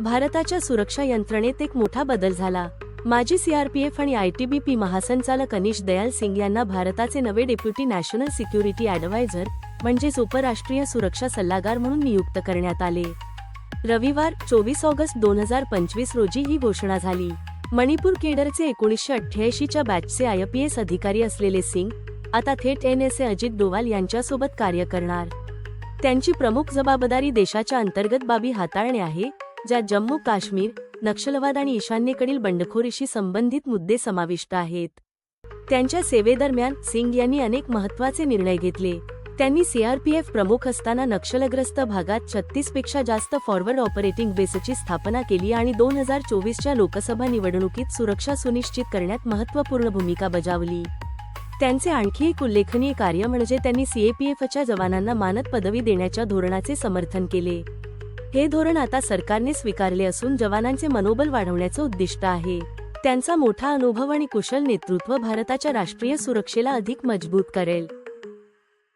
भारताच्या सुरक्षा यंत्रणेत एक मोठा बदल झाला. माजी सीआरपीएफ आणि आयटीबीपी महासंचालक अनिश दयाल सिंग यांना भारताचे नवे डेप्युटी नॅशनल सिक्युरिटी ऍडवायझर म्हणजेच उपराष्ट्रीय सुरक्षा सल्लागार म्हणून नियुक्त करण्यात आले. रविवार चोवीस ऑगस्ट दोन हजार पंचवीस रोजी ही घोषणा झाली. मणिपूर केडरचे एकोणीसशे अठ्ठ्याऐंशीच्या बॅचचे आयपीएस अधिकारी असलेले सिंग आता थेट N S A Ajit Doval यांच्यासोबत कार्य करणार. त्यांची प्रमुख जबाबदारी देशाच्या अंतर्गत बाबी हाताळणे आहे ज्या जम्मू काश्मीर नक्षलवाद आणि ईशान्येकडील बंडखोरीशी संबंधित मुद्दे समाविष्ट आहेत. त्यांच्या सेवेदरम्यान सिंग यांनी अनेक महत्त्वाचे निर्णय घेतले. त्यांनी सीआरपीएफ प्रमुख असताना नक्षलग्रस्त भागात छत्तीसपेक्षा जास्त फॉरवर्ड ऑपरेटिंग बेसची स्थापना केली आणि दोन हजार चोवीसच्या लोकसभा निवडणुकीत सुरक्षा सुनिश्चित करण्यात महत्त्वपूर्ण भूमिका बजावली. त्यांचे आणखी एक उल्लेखनीय कार्य म्हणजे त्यांनी सीएपीएफच्या जवानांना मानद पदवी देण्याच्या धोरणाचे समर्थन केले. हे धोरण आता सरकारने स्वीकारले असून जवानांचे मनोबल वाढवण्याचं उद्दिष्ट आहे. त्यांचा मोठा अनुभव आणि कुशल नेतृत्व भारताच्या राष्ट्रीय सुरक्षेला अधिक मजबूत करेल.